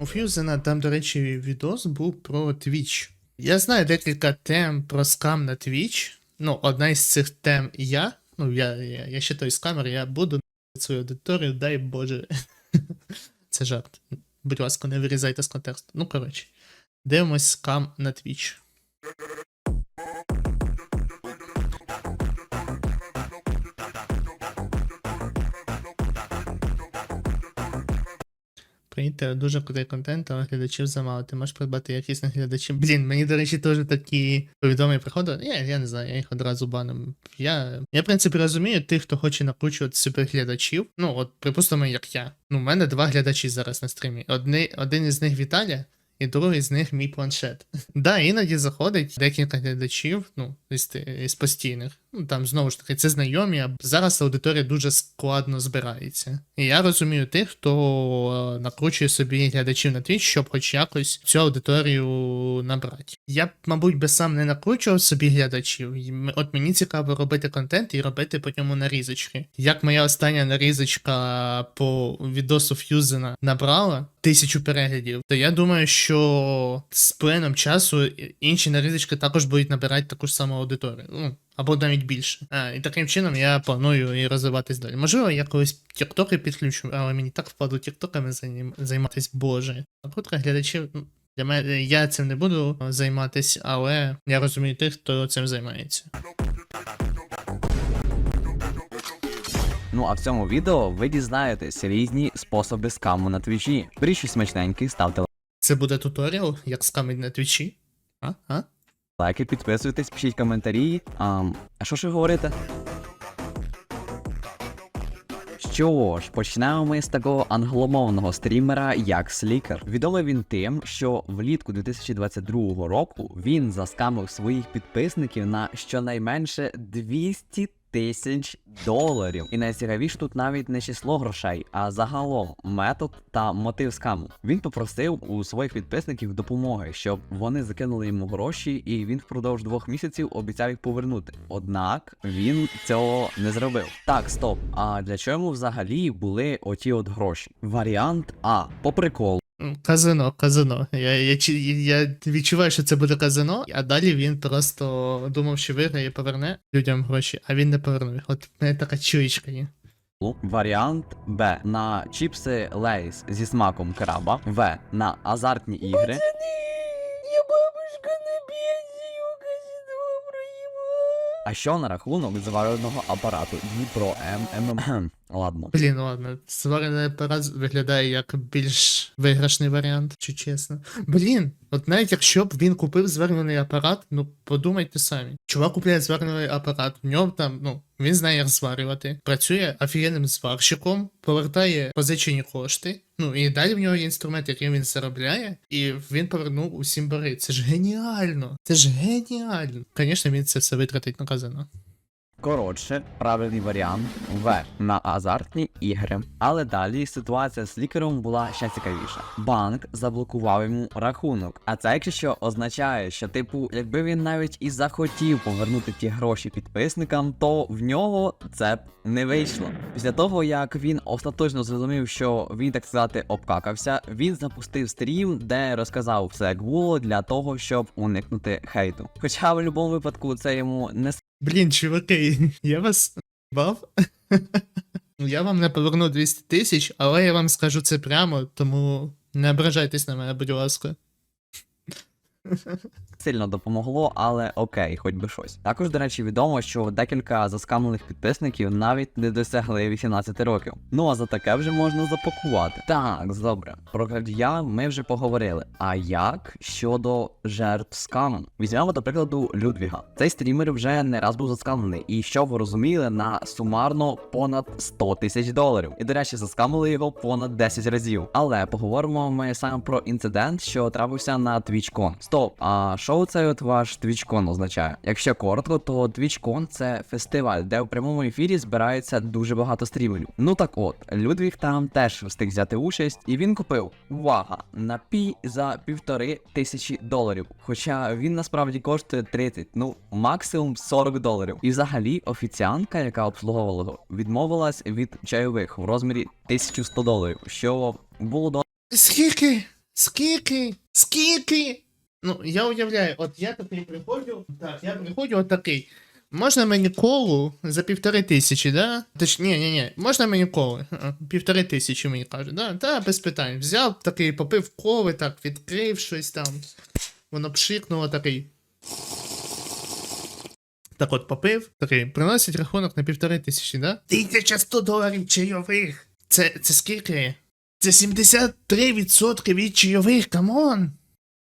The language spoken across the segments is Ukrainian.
У Фьюзена там, до речі, відос був про Twitch. Я знаю декілька тем про скам на Twitch. Ну, одна із цих тем я. Ну, я, я, я ще той скамер, я буду свою аудиторію, дай Боже. Це жарт. Будь ласка, не вирізайте з контексту. Ну, коротше, дивимось скам на Twitch. Прийняти дуже крутий контент, але глядачів замало. Ти можеш придбати якісних глядачів. Блін, мені, до речі, теж такі повідомлення приходили. Я, я не знаю, я їх одразу баним. Я, я, в принципі, розумію тих, хто хоче накручувати собі глядачів. Ну, от, припустимо, як я. Ну, у мене два глядачі зараз на стрімі. Одни, один із них Віталя, і другий з них мій планшет. Да, іноді заходить декілька глядачів, ну, із, із постійних. Ну, там знову ж таки, це знайомі, а зараз аудиторія дуже складно збирається. І я розумію тих, хто е, накручує собі глядачів на Twitch, щоб хоч якось цю аудиторію набрати. Я б, мабуть, би сам не накручував собі глядачів. От мені цікаво робити контент і робити по ньому нарізочки. Як моя остання нарізочка по відосу Фьюзена набрала тисячу переглядів, то я думаю, що з плином часу інші нарізочки також будуть набирати таку ж саму аудиторію. Ну, або навіть більше. А, і таким чином я планую і розвиватись далі. Можливо, я колись тіктоки підключу, але мені так впаду тіктоками займ- займатись, боже. Накрутка глядачів. ну, Для мене я цим не буду займатися, але я розумію тих, хто цим займається. Ну а в цьому відео ви дізнаєтесь різні способи скаму на твічі. Беріть щось смачненьке, ставте Це буде туторіал, як скамить на твічі. А? А? Лайки, підписуйтесь, пишіть коментарі. А, а що ж ви говорите? Що ж, почнемо ми з такого англомовного стрімера, як Слікер. Відомий він тим, що влітку 2022 року він заскамив своїх підписників на щонайменше 200 тисяч доларів. І найцікавіше тут навіть не число грошей, а загалом метод та мотив скаму. Він попросив у своїх підписників допомоги, щоб вони закинули йому гроші, і він впродовж двох місяців обіцяв їх повернути. Однак він цього не зробив. Так, стоп. А для чого взагалі були оті от гроші? Варіант А по приколу. Казино, казино. Я, я, я відчуваю, що це буде казино, а далі він просто думав, що виграє і поверне людям гроші, а він не повернув. От в мене така чуєчка є. Варіант Б на чіпси Лейс зі смаком краба. В на азартні ігри. Я бабушка на пенсию, казино проебала. А що на рахунок звареного апарату Дніпро М ММ. Ладно. Блін, ладно, сварений апарат виглядає як більш виграшний варіант, чи чесно. Блін, от навіть якщо б він купив зварений апарат, ну подумайте самі. Чувак купляє зварений апарат, в нього там, ну, він знає, як зварювати, працює офігенним зварщиком, повертає позичені кошти. Ну і далі в нього є інструмент, яким він заробляє, і він повернув усім бори. Це ж геніально! Це ж геніально! Звісно, він це все витратить на казино. Коротше, правильний варіант В на азартні ігри. Але далі ситуація з лікарем була ще цікавіша. Банк заблокував йому рахунок. А це, якщо що, означає, що, типу, якби він навіть і захотів повернути ті гроші підписникам, то в нього це б не вийшло. Після того, як він остаточно зрозумів, що він, так сказати, обкакався, він запустив стрім, де розказав все як було для того, щоб уникнути хейту. Хоча в будь-якому випадку це йому не Блін, чуваки, я вас бав. Ну, Я вам не поверну 200 тисяч, але я вам скажу це прямо, тому не ображайтесь на мене, будь ласка. сильно допомогло, але окей, хоч би щось. Також, до речі, відомо, що декілька заскамлених підписників навіть не досягли 18 років. Ну а за таке вже можна запакувати. Так, добре. Про крадія ми вже поговорили. А як щодо жертв скаму? Візьмемо до прикладу Людвіга. Цей стрімер вже не раз був заскамлений, і що ви розуміли, на сумарно понад 100 тисяч доларів. І до речі, заскамили його понад 10 разів. Але поговоримо ми саме про інцидент, що трапився на TwitchCon. Стоп, а що цей от ваш TwitchCon означає? Якщо коротко, то TwitchCon – це фестиваль, де в прямому ефірі збирається дуже багато стрімерів. Ну так от, Людвіг там теж встиг взяти участь, і він купив увага напій за півтори тисячі доларів. Хоча він насправді коштує 30, ну максимум 40 доларів. І взагалі офіціантка, яка обслуговувала його, відмовилась від чайових в розмірі 1100 доларів, що було до Скільки? Скільки? Скільки? Ну, я уявляю, от я такий приходжу, так, я приходжу такий. Можна мені колу за півтори тисячі, да? Точ, ні, ні, ні, можна мені колу? Е, Півтори тисячі мені кажуть, да? Да, без питань. Взяв такий, попив коли, так, відкрив щось там. Воно пшикнуло такий. Так от попив, такий, приносить рахунок на півтори тисячі, да? 1100 доларів чайових. Це, це скільки? Це 73% від чайових, камон!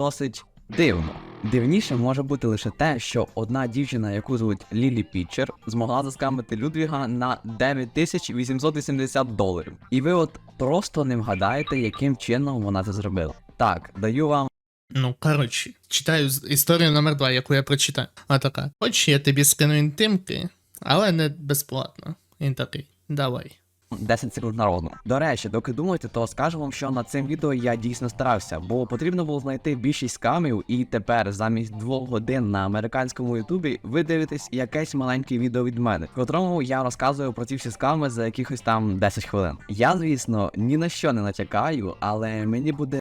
досить дивно. Дивніше може бути лише те, що одна дівчина, яку звуть Лілі Пітчер, змогла заскамити Людвіга на 9880 доларів. І ви от просто не вгадаєте, яким чином вона це зробила. Так, даю вам Ну, коротше, читаю історію номер 2, яку я прочитаю. А така. Хоч я тобі скину інтимки, але не безплатно. Він такий. Давай. 10 секунд народу. До речі, доки думаєте, то скажу вам, що над цим відео я дійсно старався, бо потрібно було знайти більшість скамів, і тепер замість двох годин на американському ютубі ви дивитесь якесь маленьке відео від мене, в котрому я розказую про ці всі сками за якихось там 10 хвилин. Я, звісно, ні на що не натякаю, але мені буде.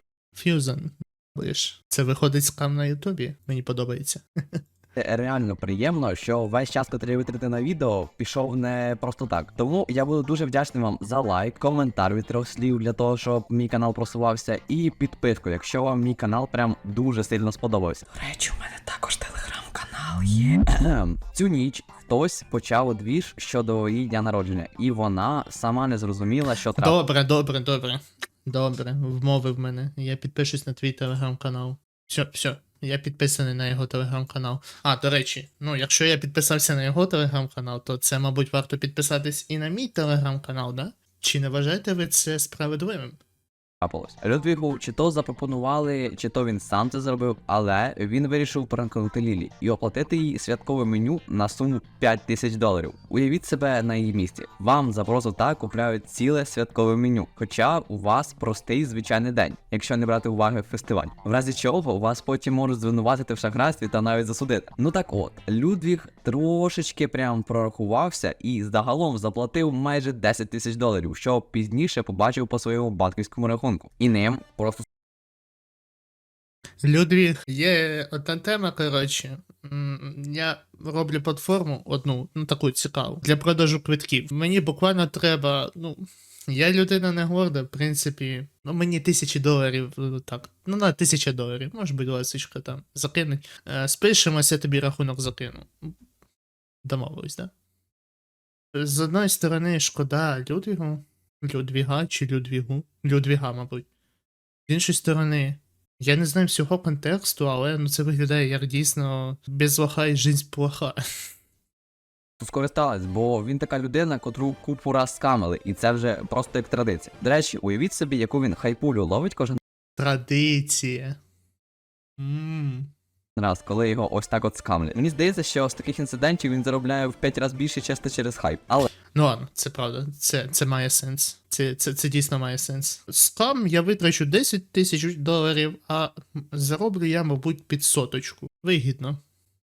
Будеш. Це виходить скам на Ютубі. Мені подобається. реально приємно, що весь час, який витратити на відео, пішов не просто так. Тому я буду дуже вдячний вам за лайк, коментар від трьох слів для того, щоб мій канал просувався, і підписку, якщо вам мій канал прям дуже сильно сподобався. До речі, у мене також телеграм-канал є. Цю ніч хтось почав двіж щодо її дня народження, і вона сама не зрозуміла, що трапилося. Добре, добре, добре. Добре, вмовив мене. Я підпишусь на твій телеграм-канал. Все, все. Я підписаний на його телеграм-канал. А, до речі, ну якщо я підписався на його телеграм-канал, то це, мабуть, варто підписатись і на мій телеграм-канал, да? Чи не вважаєте ви це справедливим? Трапилось. Людвігу чи то запропонували, чи то він сам це зробив, але він вирішив пранкнути Лілі і оплатити їй святкове меню на суму 5 тисяч доларів. Уявіть себе на її місці. Вам за просто так купляють ціле святкове меню. Хоча у вас простий звичайний день, якщо не брати уваги фестиваль. В разі чого вас потім можуть звинуватити в шахрайстві та навіть засудити. Ну так от, Людвіг трошечки прям прорахувався і загалом заплатив майже 10 тисяч доларів, що пізніше побачив по своєму банківському рахунку. І ним просто Людвіг, є одна тема, коротше. Я роблю платформу одну, ну таку цікаву, для продажу квитків. Мені буквально треба, ну. Я людина не горда, в принципі. Ну, мені тисячі доларів, ну, так. Ну, на тисяча доларів, може будь ласка, там, закинуть. Е, спишемося, тобі рахунок закину. Домовились, да? З одної сторони, шкода Людвігу, Людвіга чи Людвігу. Людвіга, мабуть. З іншої сторони, я не знаю всього контексту, але ну це виглядає як дійсно без лоха і жизнь плоха. скористалась, бо він така людина, котру купу раз скамили, і це вже просто як традиція. До речі, уявіть собі, яку він хайпулю ловить кожен Традиція. Ммм. Раз, коли його ось так от скамлять. Мені здається, що з таких інцидентів він заробляє в 5 разів більше чисто через хайп. Але Ну це правда, це, це має сенс. Це, це, це дійсно має сенс. Скам я витрачу 10 тисяч доларів, а зароблю я, мабуть, під соточку. Вигідно.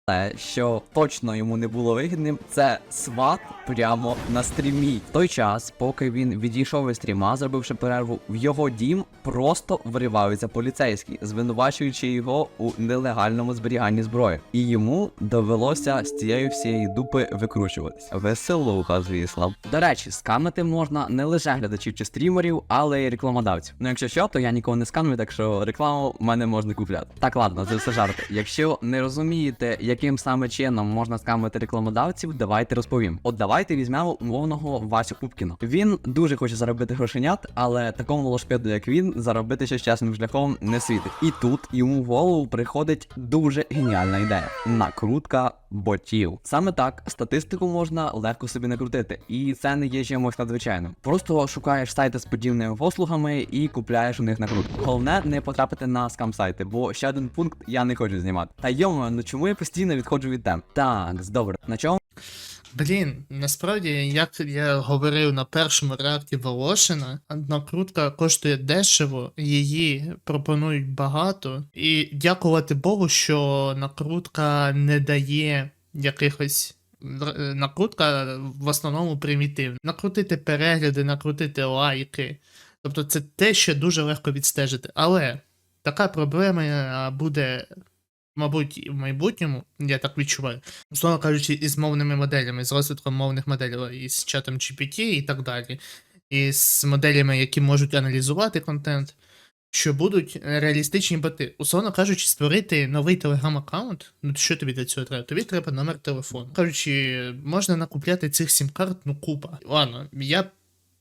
Те, що точно йому не було вигідним, це сват прямо на стрімі. В той час, поки він відійшов від стріма, зробивши перерву, в його дім просто вриваються поліцейські, звинувачуючи його у нелегальному зберіганні зброї. І йому довелося з цієї всієї дупи викручуватись. Веселуха, звісно. До речі, скамити можна не лише глядачів чи стрімерів, але й рекламодавців. Ну якщо що, то я нікого не скамлю, так що рекламу в мене можна купляти. Так, ладно, це все жарти. Якщо не розумієте, яким саме чином можна скамити рекламодавців, давайте розповім. От давайте візьмемо умовного Васю Купкіна. Він дуже хоче заробити грошенят, але такому лошпеду, як він, заробити ще чесним шляхом не світить. І тут йому в голову приходить дуже геніальна ідея: накрутка ботів. Саме так статистику можна легко собі накрутити, і це не є чимось надзвичайним. Просто шукаєш сайти з подібними послугами і купляєш у них накрутку. Головне не потрапити на скам сайти, бо ще один пункт я не хочу знімати. Та йомо, ну чому я постійно відходжу від тем? Так, добре. На чому Блін, насправді, як я говорив на першому реакті Волошина, накрутка коштує дешево, її пропонують багато. І дякувати Богу, що накрутка не дає якихось. Накрутка в основному примітивна. Накрутити перегляди, накрутити лайки. Тобто це те, що дуже легко відстежити. Але така проблема е, буде, мабуть, в майбутньому, я так відчуваю. Словно кажучи, із мовними моделями, з розвитком мовних моделей, із чатом GPT і так далі, і з моделями, які можуть аналізувати контент. Що будуть реалістичні боти. Условно кажучи, створити новий телеграм-аккаунт. Ну що тобі для цього треба? Тобі треба номер телефону. Кажучи, можна накупляти цих сім-карт, ну купа. Ладно, я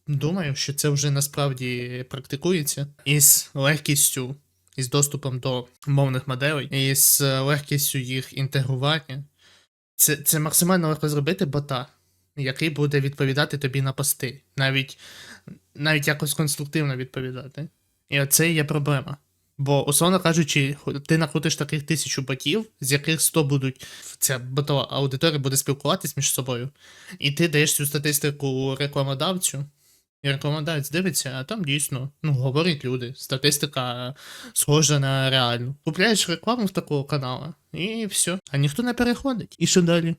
думаю, що це вже насправді практикується із легкістю, із доступом до мовних моделей, і з легкістю їх інтегрування. Це, це максимально легко зробити бота, який буде відповідати тобі на пости, навіть, навіть якось конструктивно відповідати. І оце є проблема. Бо, условно кажучи, ти накрутиш таких тисячу ботів, з яких 100 будуть, ця ботова аудиторія буде спілкуватись між собою, і ти даєш цю статистику рекламодавцю, і рекламодавець дивиться, а там дійсно ну, говорять люди. Статистика схожа на реальну. Купляєш рекламу в такого каналу, і все. А ніхто не переходить. І що далі?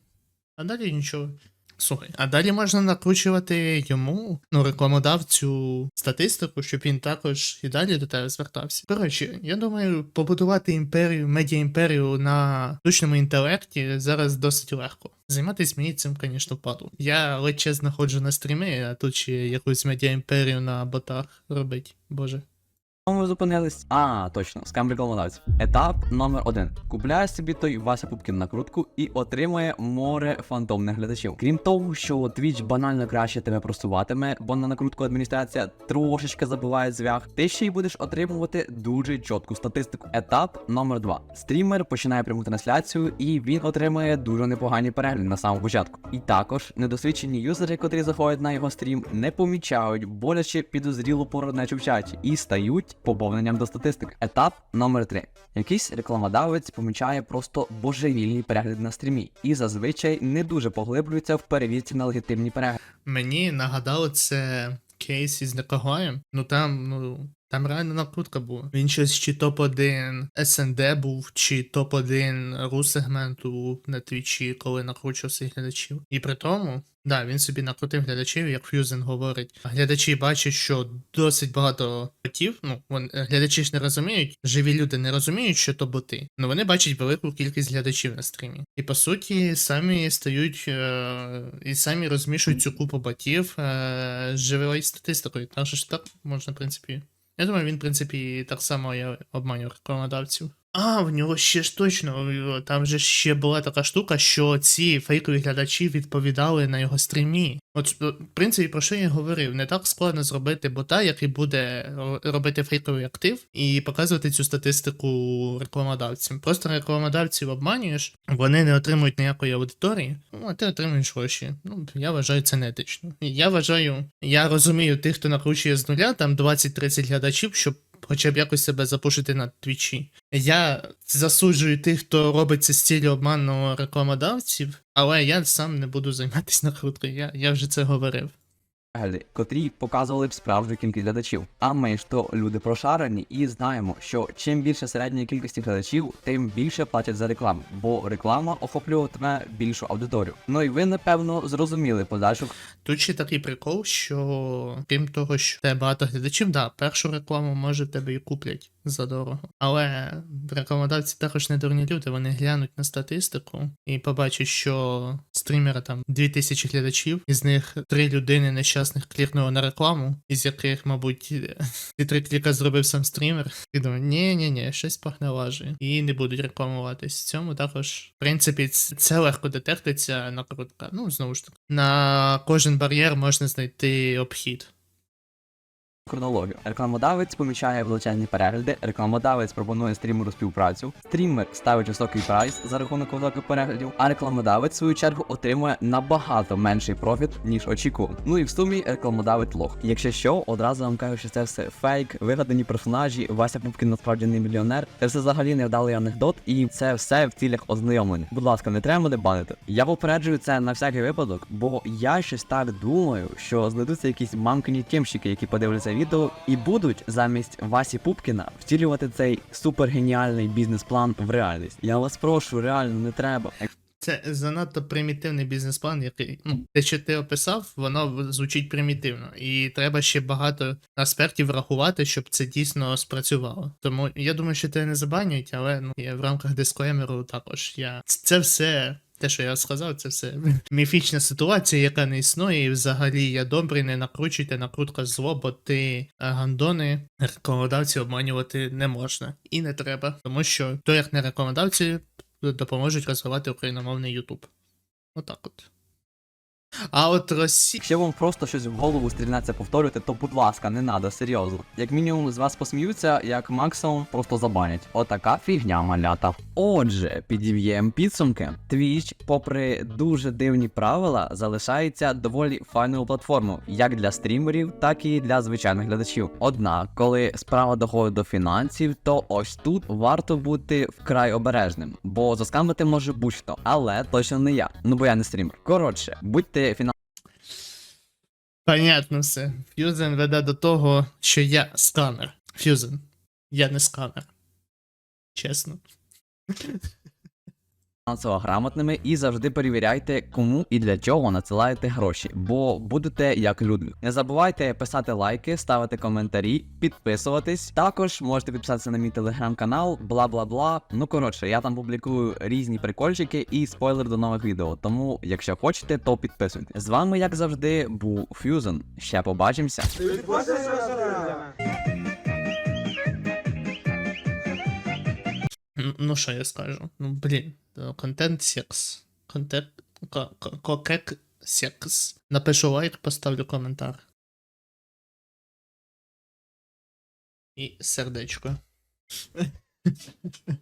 А далі нічого. Слухай, а далі можна накручувати йому, ну, рекламодавцю статистику, щоб він також і далі до тебе звертався. Коротше, я думаю, побудувати імперію, медіаімперію на штучному інтелекті зараз досить легко. Займатися мені цим, звісно, впадло. Я ледь чесно ходжу на стріми, а тут ще якусь медіаімперію на ботах робить. Боже. Ми зупинились. А, точно, скам рекламодавців. Етап номер один. Купляє собі той Вася Пупкін накрутку і отримує море фантомних глядачів. Крім того, що Twitch банально краще тебе просуватиме, бо на накрутку адміністрація трошечки забиває зв'яг, ти ще й будеш отримувати дуже чітку статистику. Етап номер два. Стрімер починає пряму трансляцію, і він отримує дуже непогані перегляди на самому початку. І також недосвідчені юзери, котрі заходять на його стрім, не помічають боляче підозрілу породнечу в чаті і стають поповненням до статистики. Етап номер 3. Якийсь рекламодавець помічає просто божевільні перегляди на стрімі і зазвичай не дуже поглиблюється в перевірці на легітимні перегляди. Мені нагадало це кейс із Никогоєм. Ну там, ну. Там реально накрутка була. Він щось чи топ-1 СНД був, чи топ-1 ру сегменту на твічі, коли накручував своїх глядачів. І при тому, да, він собі накрутив глядачів, як Ф'юзен говорить. Глядачі бачать, що досить багато ботів. Ну, вон, глядачі ж не розуміють, живі люди не розуміють, що то боти. Ну вони бачать велику кількість глядачів на стрімі. І по суті, самі стають е- і самі розмішують цю купу ботів е- з живою статистикою. Так що ж так можна, в принципі. Я думаю, він, в принципі, так само я обманював рекламодавців. А, в нього ще ж точно, там же ще була така штука, що ці фейкові глядачі відповідали на його стрімі. От, е, в принципі, про що я говорив, не так складно зробити бота, який буде робити фейковий актив і показувати цю статистику рекламодавцям. Просто рекламодавців обманюєш, вони не отримують ніякої аудиторії, ну, а ти отримуєш гроші. Ну, я вважаю це неетично. Я вважаю, я розумію тих, хто накручує з нуля, там 20-30 глядачів, щоб хоча б якось себе запушити на твічі. Я засуджую тих, хто робить це з цілі обману рекламодавців, але я сам не буду займатися накруткою. Я, я вже це говорив. Котрі показували б справжню кількість глядачів. А ми ж то люди прошарені і знаємо, що чим більше середньої кількості глядачів, тим більше платять за рекламу, бо реклама охоплюватиме більшу аудиторію. Ну і ви напевно зрозуміли подальшу Тут ще такий прикол, що крім того, що тебе багато глядачів, да, першу рекламу може тебе і куплять за дорого. Але рекламодавці також не дурні люди, вони глянуть на статистику і побачать, що стрімера там 2000 глядачів, із них три людини нещасних клікнуло на рекламу, із яких, мабуть, ці три кліка зробив сам стрімер. І думаю, ні, ні, ні, щось пахне лажею. І не будуть рекламуватись. В цьому також, в принципі, це легко детектиться накрутка. Ну, знову ж таки, на кожен бар'єр можна знайти обхід. Хронологію. Рекламодавець помічає величезні перегляди, рекламодавець пропонує стрімеру співпрацю, стрімер ставить високий прайс за рахунок високих переглядів, а рекламодавець в свою чергу отримує набагато менший профіт, ніж очікував. Ну і в сумі рекламодавець лох. Якщо що, одразу вам кажу, що це все фейк, вигадані персонажі, Вася Пупкін насправді не мільйонер. Це все взагалі невдалий анекдот, і це все в цілях ознайомлення. Будь ласка, не треба мене банити. Я попереджую це на всякий випадок, бо я щось так думаю, що знайдуться якісь мамкині тємщики, які подивляться відео і будуть замість Васі Пупкіна втілювати цей супергеніальний бізнес-план в реальність. Я вас прошу, реально не треба. Це занадто примітивний бізнес-план, який ну, те, що ти описав, воно звучить примітивно. І треба ще багато аспектів врахувати, щоб це дійсно спрацювало. Тому я думаю, що тебе не забанять, але ну, в рамках дисклеймеру також я. Це все. Те, що я сказав, це все міфічна ситуація, яка не існує, і взагалі я добрий, не накручуйте, накрутка зло, бо ти е, гандони, рекомендавці обманювати не можна і не треба, тому що то, як не рекомендавці, допоможуть розвивати україномовний Ютуб. Отак от. А от Росія. Якщо вам просто щось в голову стрільнеться повторювати, то будь ласка, не надо, серйозно. Як мінімум з вас посміються, як максимум просто забанять. Отака фігня малята. Отже, підів'ємо підсумки. Twitch, попри дуже дивні правила, залишається доволі файною платформою, як для стрімерів, так і для звичайних глядачів. Однак, коли справа доходить до фінансів, то ось тут варто бути вкрай обережним, бо заскамити може будь-хто, але точно не я. Ну бо я не стрімер. Коротше, будьте фінансово Понятно все. Фьюзен веде до того, що я сканер. Фьюзен. Я не сканер. Чесно. Фінансово грамотними і завжди перевіряйте, кому і для чого надсилаєте гроші, бо будете як Людвіг. Не забувайте писати лайки, ставити коментарі, підписуватись. Також можете підписатися на мій телеграм-канал, бла бла бла. Ну коротше, я там публікую різні прикольчики і спойлер до нових відео. Тому, якщо хочете, то підписуйтесь. З вами, як завжди, був Фьюзен. Ще побачимося. Ну, що я скажу? Ну, блін, е, контент секс. Контент. ко- ко- Кокек секс. Напишу лайк, поставлю коментар. І сердечко.